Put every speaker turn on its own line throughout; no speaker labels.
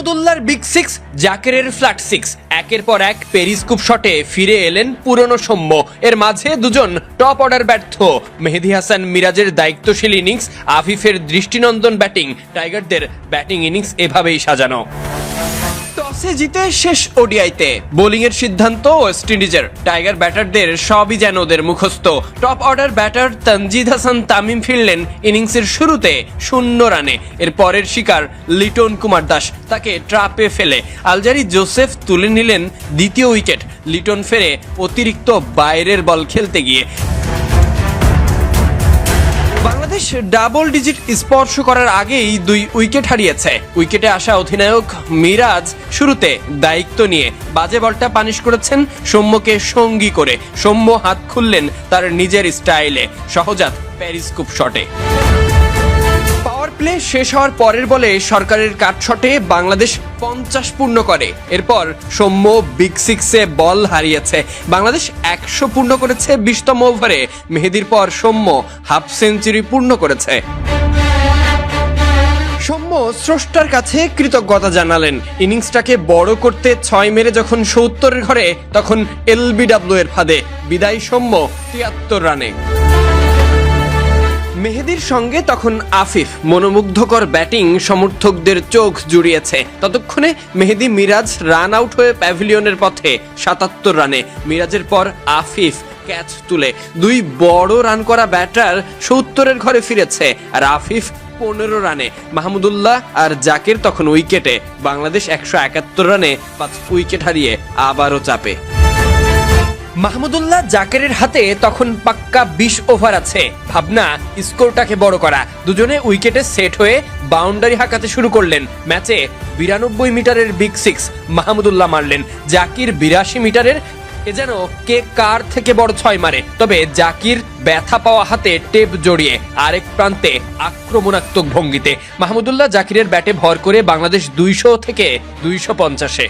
মাহমুদুল্লাহর big six জাকেরের flat six একের পর এক পেরিস্কুপ শটে ফিরে এলেন পুরনো সৌম্য। এর মাঝে দুজন টপ অর্ডার ব্যর্থ। মেহেদি হাসান মিরাজের দায়িত্বশীল ইনিংস আফিফের দৃষ্টিনন্দন ব্যাটিং টাইগারদের ব্যাটিং ইনিংস এভাবেই সাজানো। টসে জিতে শেষ ওডিআইতে। বোলিং এর সিদ্ধান্ত ওয়েস্ট ইন্ডিজের। টাইগার ব্যাটারদের সবই যেন ওদের মুখস্থ। Top order batter Tanzid Hasan Tamim ফিরলেন ইনিংসের শুরুতে শূন্য রানে। এর পরের শিকার লিটন কুমার দাস। তাকে ট্রাপে ফেলে আলজারি জোসেফ তুলে নিলেন দ্বিতীয় উইকেট। লিটন ফেরে অতিরিক্ত বাইরের বল খেলতে গিয়ে। বাংলাদেশ ডাবল ডিজিট স্পর্শ করার আগেই দুই উইকেট হারিয়েছে। উইকেটে আসা অধিনায়ক মিরাজ শুরুতে দায়িত্ব নিয়ে বাজে বলটা পানিশ করেছেন সৌম্যকে সঙ্গী করে। সৌম্য হাত খুললেন তার নিজের স্টাইলে। সহজাত প্যারিস্কোপ শটে। পাওয়ার প্লে শেষ হওয়ার পরের বলে সরকারের কাটশটে বাংলাদেশ পঞ্চাশ পূর্ণ করে। এরপর সৌম্য বিগ সিক্সে বল হারিয়েছে। বাংলাদেশ একশো পূর্ণ করেছে বিশতম ওভারে। মেহেদির পর সৌম্য হাফ সেঞ্চুরি পূর্ণ করেছে। সৌম্য স্রষ্টার কাছে কৃতজ্ঞতা জানালেন। ইনিংসটাকে বড় করতে ছয় মেরে যখন সত্তরের ঘরে, তখন এলবিডাব্লিউ এর ফাঁদে। বিদায় সৌম্য তিয়াত্তর রানে। মেহেদির সঙ্গে তখন আফিফ মনোমুগ্ধকর ব্যাটিং সমর্থকদের চোখ জুড়িয়েছে। ততক্ষণে মেহেদি মিরাজ রান আউট হয়ে প্যাভিলিয়নের পথে সাতাত্তর রানে। মিরাজের পর আফিফ ক্যাচ তুলে দুই বড় রান করা ব্যাটার সত্তরের ঘরে ফিরেছে আর আফিফ পনেরো রানে। মাহমুদুল্লাহ আর জাকির তখন উইকেটে। বাংলাদেশ একশো একাত্তর রানে পাঁচ উইকেট হারিয়ে আবারও চাপে। মাহমুদুল্লাহ জাকেরের হাতে তখন পাক্কা বিশ ওভার আছে। ভাবনা, স্কোরটাকে বড় করা। দুজনে উইকেটে সেট হয়ে বাউন্ডারি হাঁকাতে শুরু করলেন। ম্যাচে বিরানব্বই মিটারের বিগ সিক্স মাহমুদুল্লাহ মারলেন। জাকির বিরাশি মিটারের এ যেন কে কার থেকে বড় ছয় মারে। তবে জাকির ব্যথা পাওয়া হাতে টেপ জড়িয়ে আরেক প্রান্তে আক্রমণাত্মক ভঙ্গিতে। মাহমুদুল্লাহ জাকিরের ব্যাটে ভর করে বাংলাদেশ দুইশো থেকে দুইশো পঞ্চাশে।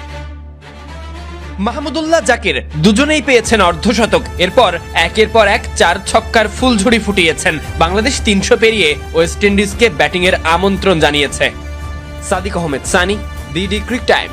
মাহমুদুল্লাহ জাকির দুজনেই পেয়েছেন অর্ধশতক। এরপর একের পর এক চার ছক্কার ফুলঝুড়ি ফুটিয়েছেন। বাংলাদেশ তিনশো পেরিয়ে ওয়েস্ট ইন্ডিজকে ব্যাটিংয়ের আমন্ত্রণ জানিয়েছে। Sadiq Ahmed, Sunny DD cric time.